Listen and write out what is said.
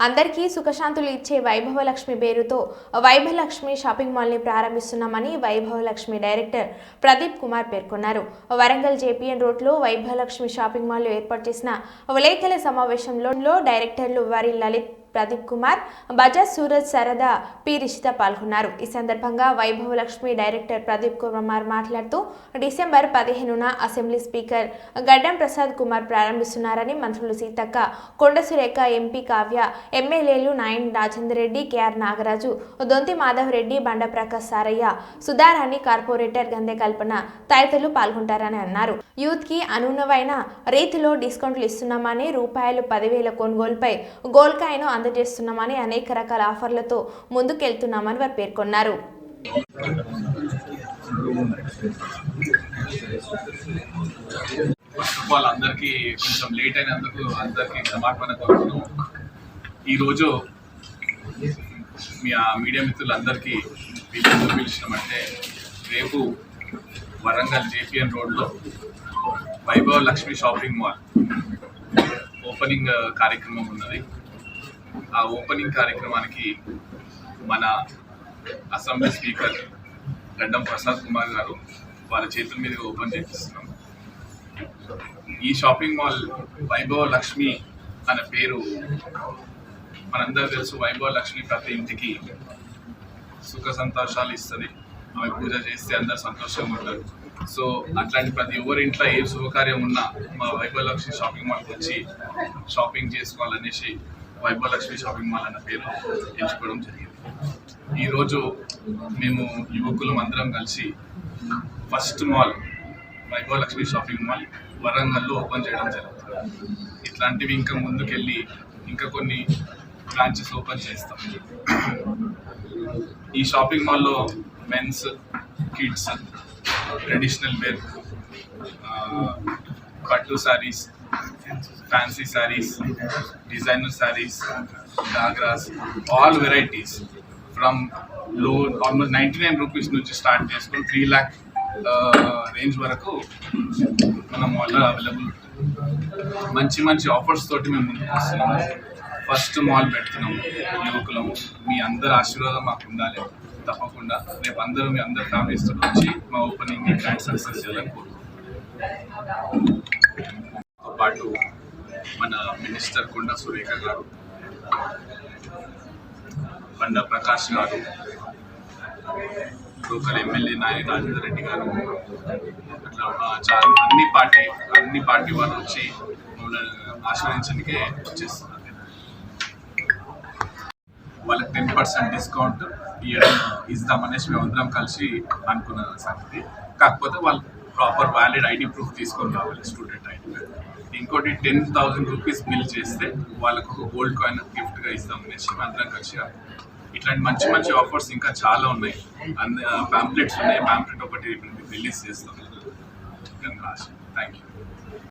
అందరికీ సుఖశాంతులు ఇచ్చే వైభవలక్ష్మి పేరుతో వైభవలక్ష్మి షాపింగ్ మాల్ని ప్రారంభిస్తున్నామని వైభవలక్ష్మి డైరెక్టర్ ప్రదీప్ కుమార్ పేర్కొన్నారు. వరంగల్ జేపీఎన్ రోడ్లో వైభవలక్ష్మి షాపింగ్ మాల్లో ఏర్పాటు చేసిన విలేకరుల సమావేశంలో డైరెక్టర్లు వారి లలిత్ ప్రదీప్ కుమార్ బజాజ్ సూరజ్ సరదా పి. రిషిత పాల్గొన్నారు. ఈ సందర్భంగా వైభవ లక్ష్మి డైరెక్టర్ ప్రదీప్ కుమార్ మాట్లాడుతూ డిసెంబర్ పదిహేనున అసెంబ్లీ స్పీకర్ గడ్డం ప్రసాద్ కుమార్ ప్రారంభిస్తున్నారని మంత్రులు సీతక్క కొండ సురేఖ ఎంపీ కావ్య ఎమ్మెల్యేలు నాయన్ రాజేందర్ రెడ్డి కేఆర్ నాగరాజు దొంతి మాధవ్ రెడ్డి బండ ప్రకాష్ సారయ్య సుధారాణి కార్పొరేటర్ గంధె కల్పన తదితరులు పాల్గొంటారని అన్నారు. యూత్కి అనుగుణమైన రీతిలో డిస్కౌంట్లు ఇస్తున్నామని రూపాయలు పదివేల కొనుగోలుపై గోల్కాయను అందజేస్తున్నామని అనేక రకాల ఆఫర్లతో ముందుకెళ్తున్నామని వారు పేర్కొన్నారు. ఫస్ట్ అందరికీ కొంచెం లేట్ అయినందుకు అందరికీ క్షమాపణ కోరుతున్నాం ఈరోజు మీ మీడియా మిత్రులందరికీ పిలుపు పిలిచినామంటే రేపు వరంగల్ జేపీఎన్ రోడ్లో Vaibhav Lakshmi shopping mall opening కార్యక్రమం ఉన్నది. ఆ ఓపెనింగ్ కార్యక్రమానికి మన అసెంబ్లీ స్పీకర్ గడ్డం ప్రసాద్ కుమార్ గారు వాళ్ళ చేతుల మీదుగా ఓపెన్ చేపిస్తున్నాం. ఈ షాపింగ్ మాల్ వైభవ లక్ష్మి అనే పేరు మనందరూ తెలుసు వైభవ లక్ష్మి ప్రతి ఇంటికి సుఖ సంతోషాలు ఇస్తుంది. ఆమె పూజ చేస్తే అందరు సంతోషంగా ఉంటారు. సో అట్లాంటి ప్రతి ఎవరి ఇంట్లో ఏ శుభకార్యం ఉన్నా మా వైభవ లక్ష్మి షాపింగ్ మాల్కి వచ్చి షాపింగ్ చేసుకోవాలనేసి వైభవలక్ష్మి షాపింగ్ మాల్ అన్న పేరు ఎంచుకోవడం జరిగింది. ఈరోజు మేము యువకులం అందరం కలిసి first mall Vaibhavalakshmi shopping mall వరంగల్లో ఓపెన్ చేయడం జరుగుతుంది. ఇట్లాంటివి ఇంకా ముందుకెళ్ళి ఇంకా కొన్ని బ్రాంచెస్ ఓపెన్ చేస్తాం. ఈ షాపింగ్ మాల్లో మెన్స్ కిడ్స్ ట్రెడిషనల్ వేర్ పట్టు saris fancy saris designer saris ghagras all varieties ఫ్రమ్లో almost ninety nine rupees నుంచి స్టార్ట్ చేసుకొని త్రీ ల్యాక్ రేంజ్ వరకు మన మాల్లో అవైలబుల్ మంచి మంచి ఆఫర్స్ తోటి మేము ముందుకు వస్తున్నాము. ఫస్ట్ మాల్ పెడుతున్నాము యువకులము. మీ అందరి ఆశీర్వాదం మాకు ఉండాలి. తప్పకుండా రేపు అందరూ మీ అందరి ఫ్యామిలీస్తో వచ్చి మా ఓపెనింగ్ గ్రాండ్ సక్సెస్ చేయాలని కోరుకుంటున్నాం. పాటు మన మినిస్టర్ కొండ సురేఖ గారు బండ ప్రకాష్ గారు లోకల్ ఎమ్మెల్యే నాయ రాజేందర్ రెడ్డి గారు అట్లా చాలా అన్ని పార్టీ అన్ని పార్టీ వాళ్ళు వచ్చి మమ్మల్ని ఆశ్రయించడానికే వచ్చేస్తున్నారు. వాళ్ళకి టెన్ పర్సెంట్ డిస్కౌంట్ ఇవ్వడం ఇస్తామనేసి మేమందరం కలిసి అనుకున్న సంగతి. కాకపోతే వాళ్ళు ప్రాపర్ వ్యాలిడ్ ఐడి ప్రూఫ్ తీసుకొని రావాలి స్టూడెంట్ ఐడి. ఇంకోటి టెన్ థౌసండ్ రూపీస్ బిల్ చేస్తే వాళ్ళకు ఒక గోల్డ్ కాయిన్ గిఫ్ట్గా ఇస్తామనేసి మేము అందరం కలిసి ఇట్లాంటి మంచి మంచి ఆఫర్స్ ఇంకా చాలా ఉన్నాయి. ప్యాంప్లెట్స్ ఉన్నాయి. ప్యాంప్లెట్ ఒకటి రిలీజ్ చేస్తాం. Thank you